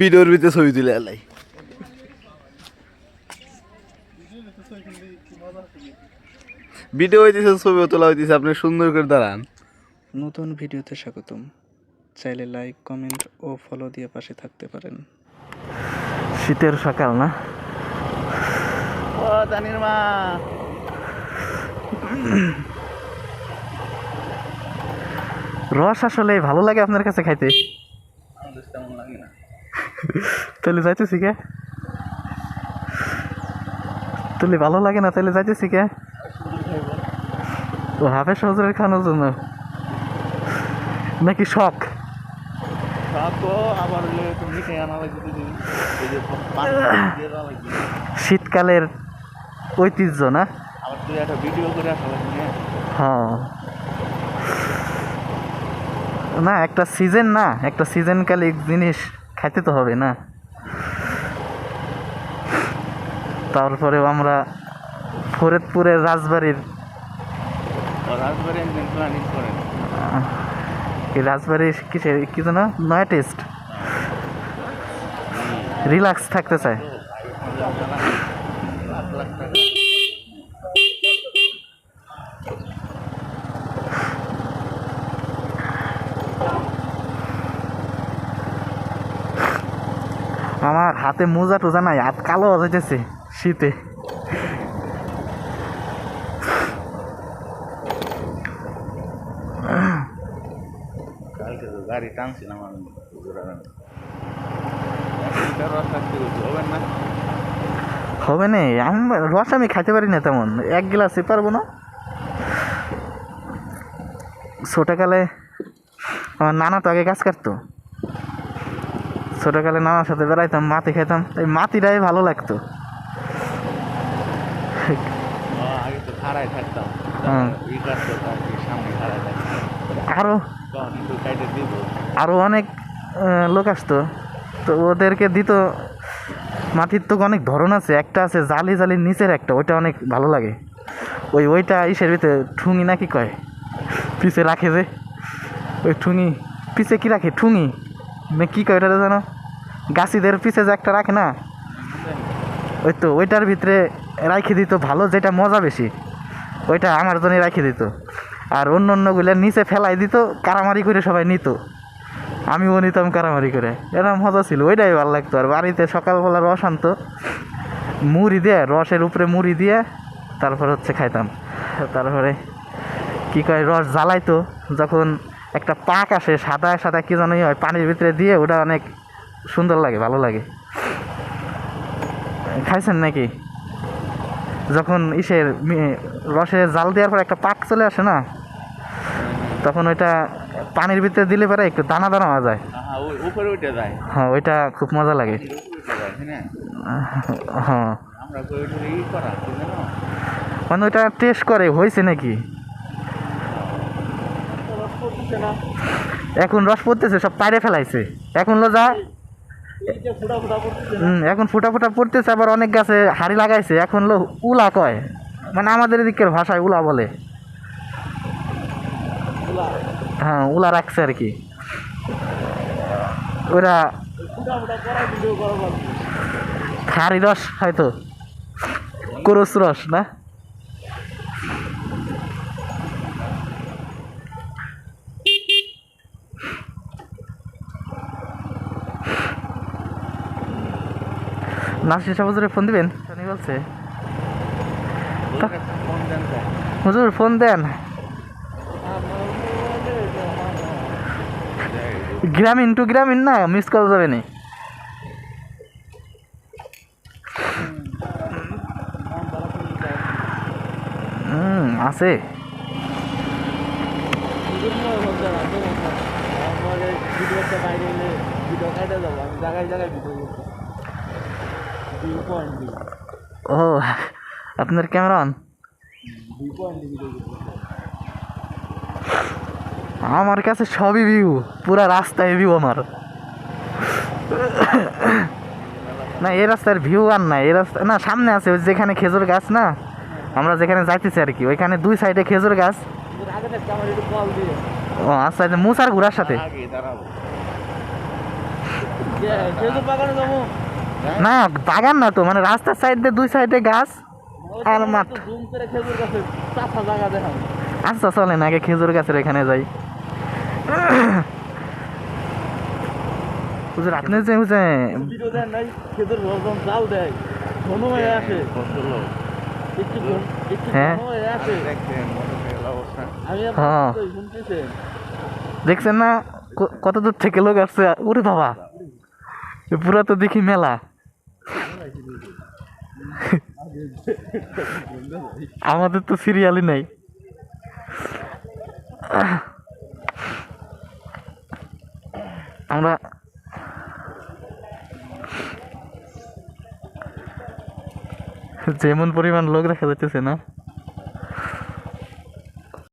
ভিডিওর ভিতরে ছবি তুলে এলাই ভিডিও হইতেছে ছবি তোলা হইতেছে আপনি সুন্দর করে দাঁড়ান। নতুন ভিডিওতে স্বাগতম। চাইলে লাইক কমেন্ট ও ফলো দিয়ে পাশে থাকতে পারেন। শীতের সকাল না? ও মা রস আসলে ভালো লাগে আপনার কাছে খাইতে। তাহলে যাইতে শিখে তাহলে ভালো লাগে না তাহলে যাইতে শিখে তো হাফেজ হজরের খানোর জন্য। নাকি শখ? শীতকালের ঐতিহ্য না? আসা হ্যাঁ। না একটা সিজন না একটা সিজনকালিক জিনিস খাইতে তো হবে না। তারপরেও আমরা ফরিদপুরের রাজবাড়ির রাজবাড়ি কিসের কি যেন? নয়া টেস্ট। রিল্যাক্স থাকতে চায়। আমার হাতে মোজা টোজা নাই হাত কালো হয়ে যাইতেছে শীতে। গাড়ি টানছিলাম আমি। হবে না আমি রস আমি খাইতে পারি না তেমন। এক গ্লাসই পারব না। ছোটোকালে আমার নানা তো আগে গাছ কাটতো। ছোটোকালে নানার সাথে বেড়াইতাম মাটি খাইতাম এই মাটিটাই ভালো লাগতো। থাকতাম আরও দিব। আরও অনেক লোক আসতো। তো ওদেরকে দিত মাটির তো অনেক ধরন আছে একটা আছে জালি জালির নিচের একটা ওইটা অনেক ভালো লাগে। ওই ওইটা ইসের ভিতরে ঠুঙি নাকি কয়? পিছে রাখে যে। ওই ঠুঙি পিছে কি রাখে? ঠুঙি। কি কয় ওটা জানো? গাছিদের পিছে যে একটা রাখে না? ওই তো ওইটার ভিতরে রাখে দিত ভালো, যেটা মজা বেশি। ওইটা আমার জন্যই রাখে দিত। আর অন্য অন্যগুলো নিচে ফেলাই দিত, কারামারি করে সবাই নিত। আমিও নিতাম কারামারি করে। এরকম মজা ছিল, ওইটাই ভালো লাগতো। আর বাড়িতে সকালবেলা রস আনতো মুড়ি দিয়ে, রসের উপরে মুড়ি দিয়ে, তারপর হচ্ছে খাইতাম। তারপরে কী কয়, রস জ্বালাইতো, যখন একটা পাক আসে সাদা সাদা কি জানোই হয় পানির ভিতরে দিয়ে ওটা অনেক সুন্দর লাগে ভালো লাগে। খাইছেন নাকি? যখন ইসের রসে জাল দেওয়ার পর একটা পাক চলে আসে না তখন ওইটা পানির ভিতরে দিলে পরে একটু দানা দানা হওয়া যায়। হ্যাঁ ওইটা খুব মজা লাগে। হ্যাঁ। জানো? মানে ওইটা টেস্ট করে হয়েছে নাকি? এখন রস পড়তেছে সব পাইরে ফেলাইছে। এখন লো যা। হুম, এখন ফুটা ফুটা পড়তেছে আবার অনেক গাছে হাড়ি লাগাইছে। এখন লো উলা কয়। মানে আমাদের এদিকের ভাষায় উলা বলে। হ্যাঁ উলা রাখছে আর কি। ওরা খারি রস হয়তো। করস রস না? নাসির সাহেব ফোন দিবেন? শনি বলছে। হুজুর, ফোন দেন। গ্রামীণ টু গ্রামীণ না মিস করা যাবে না। আছে। ও আপনার ক্যামেরা অন আমার কাছে সবই ভিউ পুরা রাস্তায় ভিউ আমার। না এই রাস্তার ভিউ আর না এই রাস্তা না সামনে আছে ওই যেখানে খেজুর গাছ না আমরা যেখানে যাইতেছি আর কি ওইখানে দুই সাইডে খেজুর গাছ। ও আচ্ছা আচ্ছা মুসার ঘোড়ার সাথে। খেজুর বাগানে যাব? না বাগান না তো মানে রাস্তার সাইড দিয়ে দুই সাইডে গাছ আর মাঠ। আচ্ছা চলেন আগে খেজুর গাছের এখানে যাই। হুজুর আপনি যে হুজে খেজুর জাল দেয় আসে। হ্যাঁ। হয়ে দেখছেন না কত দূর থেকে লোক আসছে? ওরে বাবা পুরা তো দেখি মেলা। আমাদের তো সিরিয়ালই নাই। আমরা যেমন পরিমাণ লোক দেখা যাচ্ছে না